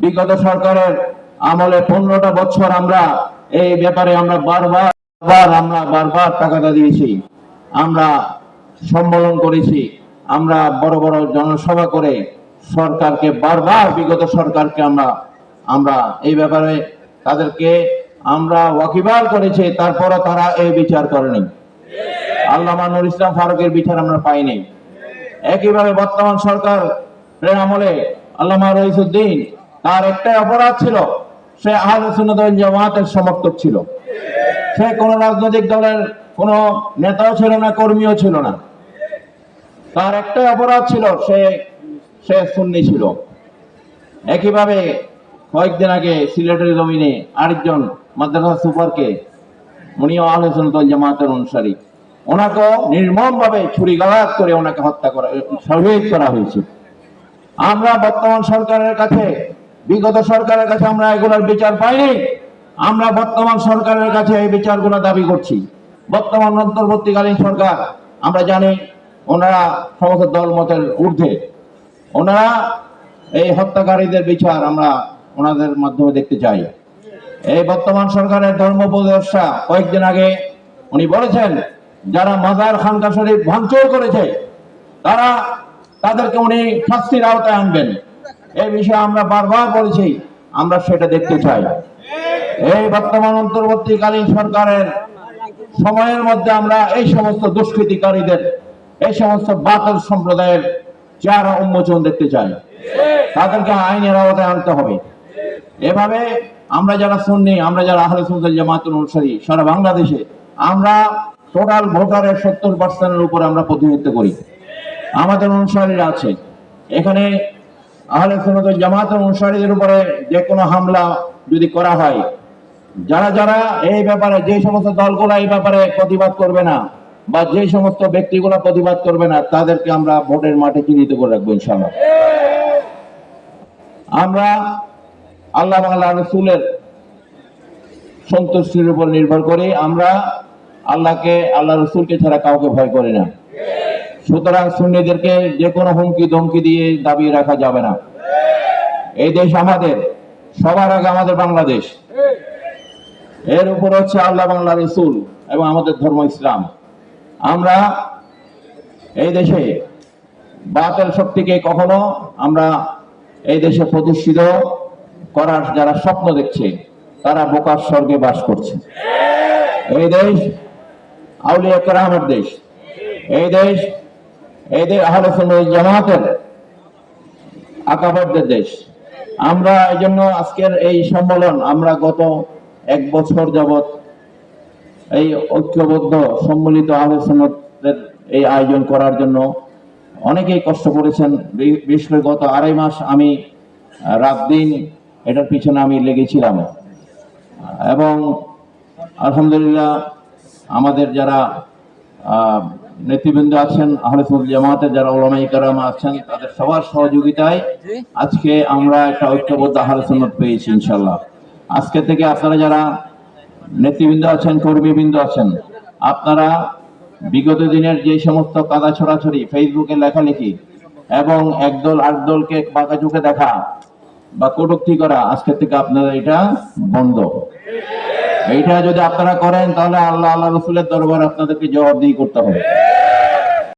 বিগত সরকারের আমলে পনেরোটা বছর আমরা এই ব্যাপারে আমরা বারবার বার আমরা বারবার টাকাটা দিয়েছি। আমরা সম্মেলন করেছি। আমরা বড় বড় জনসভা করে সরকারকে, বারবার বিগত সরকারকে আমরা আমরা এই ব্যাপারে তাদেরকে আমরা ওয়াকিবাল করেছি, তারপরও তারা এই বিচার করেনি। আল্লামা নুর ইসলাম ফারুকের বিচার আমরা পাইনি। একইভাবে বর্তমান সরকার আমলে আল্লামা রইসুদ্দিন তার একটাই অপরাধ ছিল, সে আহলে জামাতের সমর্থক ছিল। সে কোন রাজনৈতিক দলের কোন নেতাও ছিল না, কর্মীও ছিল না। তার একটাই অপরাধ ছিল, সে সে সুন্নি ছিল। একইভাবে কয়েকদিন আগে সিলেটের জমিনে আরেকজন মাদ্রাসা সুপারকে, উনিও আহলে জামাতের অনুসারী, ওনাকেও নির্মমভাবে ছুরিঘাত করে ওনাকে হত্যা করা, শহীদ করা হয়েছে। আমরা বর্তমান সরকারের কাছে বিগত সরকারের কাছে আমরা এগুলোর বিচার পাইনি। আমরা বর্তমান সরকারের কাছে এই বিচারগুলো দাবি করছি। বর্তমান অন্তর্বর্তীকালীন সরকার, আমরা জানি ওনারা সমস্ত দল মতের ঊর্ধ্বে। ওনারা এই হত্যাকারীদের বিচার আমরা ওনাদের মাধ্যমে দেখতে চাই। এই বর্তমান সরকারের ধর্ম উপদেষ্টা কয়েকদিন আগে উনি বলেছেন, যারা মাজার খানকা শরীফ ভাঙচুর করেছে, তারা তাদেরকে উনি শাস্তির আওতায় আনবেন। এই বিষয়ে আমরা বারবার বলেছি, আমরা সেটা দেখতে চাই। এই বর্তমান অন্তর্বর্তীকালীন সরকারের সময়ের মধ্যে আমরা এই সমস্ত দুষ্কৃতিকারীদের, এই সমস্ত বাতল সম্প্রদায়ের চেহারা উন্মোচন দেখতে চাই। তাদেরকে আইনের আওতায় আনতে হবে। এভাবে আমরা যারা শুননি আমরা যারা আহলে সুন্দর জামাতুল অনুসারী, সারা বাংলাদেশে আমরা টোটাল ভোটারের সত্তর পার্সেন্টের উপরে আমরা প্রতিনিধিত্ব করি। আমাদের অনুসারীরা আছে। এখানে আহলে সুন্নত জামাতের অনুসারীদের উপরে যে কোনো হামলা যদি করা হয়, যারা যারা এই ব্যাপারে যে সমস্ত দলগুলো এই ব্যাপারে প্রতিবাদ করবে না বা যে সমস্ত ব্যক্তিগুলো প্রতিবাদ করবে না, তাদেরকে আমরা ভোটের মাঠে চিহ্নিত করে রাখব ইনশাল্লাহ আমরা আল্লাহ আল্লাহ রসুলের সন্তুষ্টির উপর নির্ভর করে, আমরা আল্লাহকে, আল্লাহ রসুলকে ছাড়া কাউকে ভয় করি না। সুতরাং সুন্নিদেরকে যে কোনো হুমকি ধমকি দিয়ে দাবি রাখা যাবে না। এই দেশ আমাদের, সবার আগে আমাদের বাংলাদেশ। এর উপর হচ্ছে আল্লাহ বাংলা রসুল এবং আমাদের ধর্ম ইসলাম। আমরা এই দেশে বাতেল শক্তিকে কখনো আমরা এই দেশে প্রতিষ্ঠিত করার যারা স্বপ্ন দেখছে, তারা বোকার স্বর্গে বাস করছে। এই দেশ আউলিয়া কেরামের দেশ। এই দেশ এই দেশ আহলে জামাতের আকাবারদের দেশ। আমরা এই জন্য আজকের এই সম্মেলন, আমরা গত এক বছর যাবত এই ঐক্যবদ্ধ, সম্মিলিত আলোচনাদের এই আয়োজন করার জন্য অনেকেই কষ্ট করেছেন। বিশেষ করে গত আড়াই মাস আমি রাত দিন এটার পিছনে আমি লেগেছিলাম। এবং আলহামদুলিল্লাহ আমাদের যারা নেতৃবৃন্দ আছেন আহলে সুন্নাত জামাতের যারা ওলামাই কারাম আছেন তাদের সবার সহযোগিতায় আজকে আমরা একটা ঐক্যবদ্ধ আহলে সুন্নাত পেয়েছি ইনশাল্লাহ আজকে থেকে আপনারা যারা নেতৃবৃন্দ আছেন কর্মীবৃন্দ আছেন আপনারা বিগত দিনের যে সমস্ত কাদা ছড়াছড়ি ফেসবুকে লেখালেখি এবং একদল আট দলকে বাঁকা চোখে দেখা বা কটূক্তি করা আজকে থেকে আপনারা এটা বন্ধ। এইটা যদি আপনারা করেন তাহলে আল্লাহ আল্লাহ রসুলের দরবার আপনাদেরকে জবাবদিহি করতে হবে।